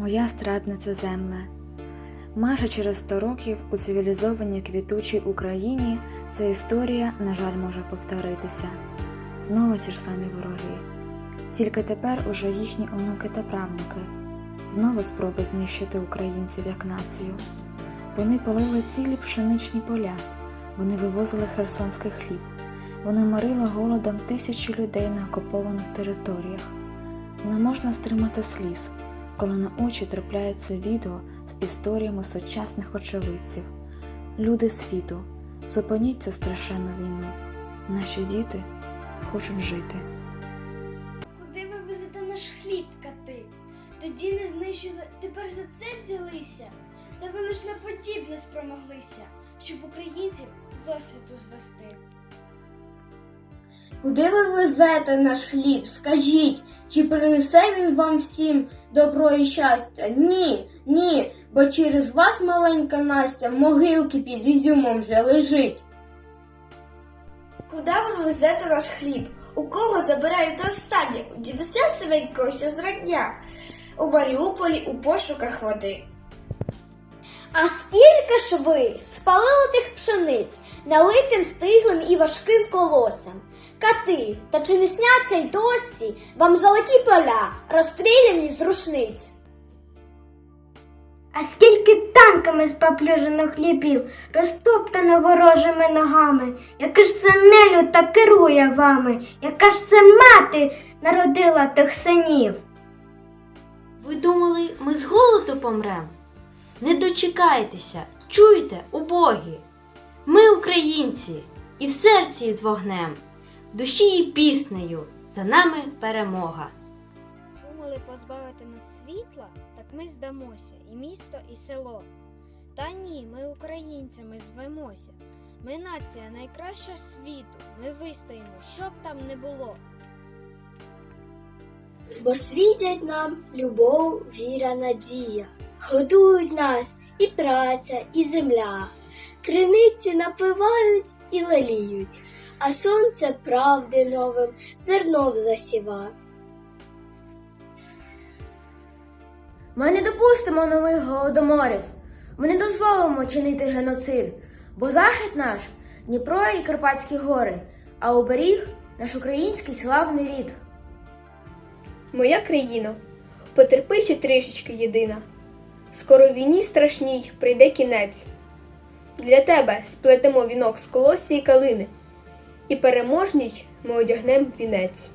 моя страдниця земле. Майже через 100 років у цивілізованій квітучій Україні ця історія, на жаль, може повторитися. Знову ті ж самі вороги. Тільки тепер уже їхні онуки та правнуки. Знову спроби знищити українців як націю. Вони полили цілі пшеничні поля, вони вивозили херсонський хліб, вони морили голодом тисячі людей на окупованих територіях. Не можна стримати сліз, коли на очі трапляються відео з історіями сучасних очевидців. Люди світу, зупиніть цю страшенну війну. Наші діти хочуть жити. Куди ви везете наш хліб, кати? Тоді не знищили, тепер за це взялися. Та ви лиш на подібне спромоглися, щоб українців з освіту звести. Куди ви везете наш хліб? Скажіть, чи принесе він вам всім добро і щастя? Ні, ні, бо через вас маленька Настя в могилки під ізюмом вже лежить. Куди ви везете наш хліб? У кого забираєте останнє? У дідуся Сивенького, що зрання. У Маріуполі у пошуках води. А скільки ж ви спалили тих пшениць, налитим стиглим і важким колосям? Кати, та чи не сняться й досі вам золоті поля, розстріляні з рушниць? А скільки танками споплюжено хлібів, розтоптано ворожими ногами, яка ж це нелюд та керує вами, яка ж це мати народила тих синів? Ви думали, ми з голоду помрем? Не дочекайтеся, чуйте, убогі. Ми українці, і в серці із вогнем, душі і піснею, за нами перемога. Думали позбавити нас світла, так ми здамося, і місто, і село. Та ні, ми українцями звемося. Ми нація найкраща світу. Ми вистоїмо, що б там не було. Бо світять нам любов, віра, надія, годують нас і праця, і земля, криниці напивають і леліють, а сонце правди новим зерном засіва. Ми не допустимо нових голодоморів. Ми не дозволимо чинити геноцид, бо захід наш Дніпро і Карпатські гори, а оберіг наш український славний рід. Моя країна, потерпи ще трішечки єдина. Скоро війні страшній прийде кінець. Для тебе сплетемо вінок з колосі і калини, і переможній ми одягнем вінець.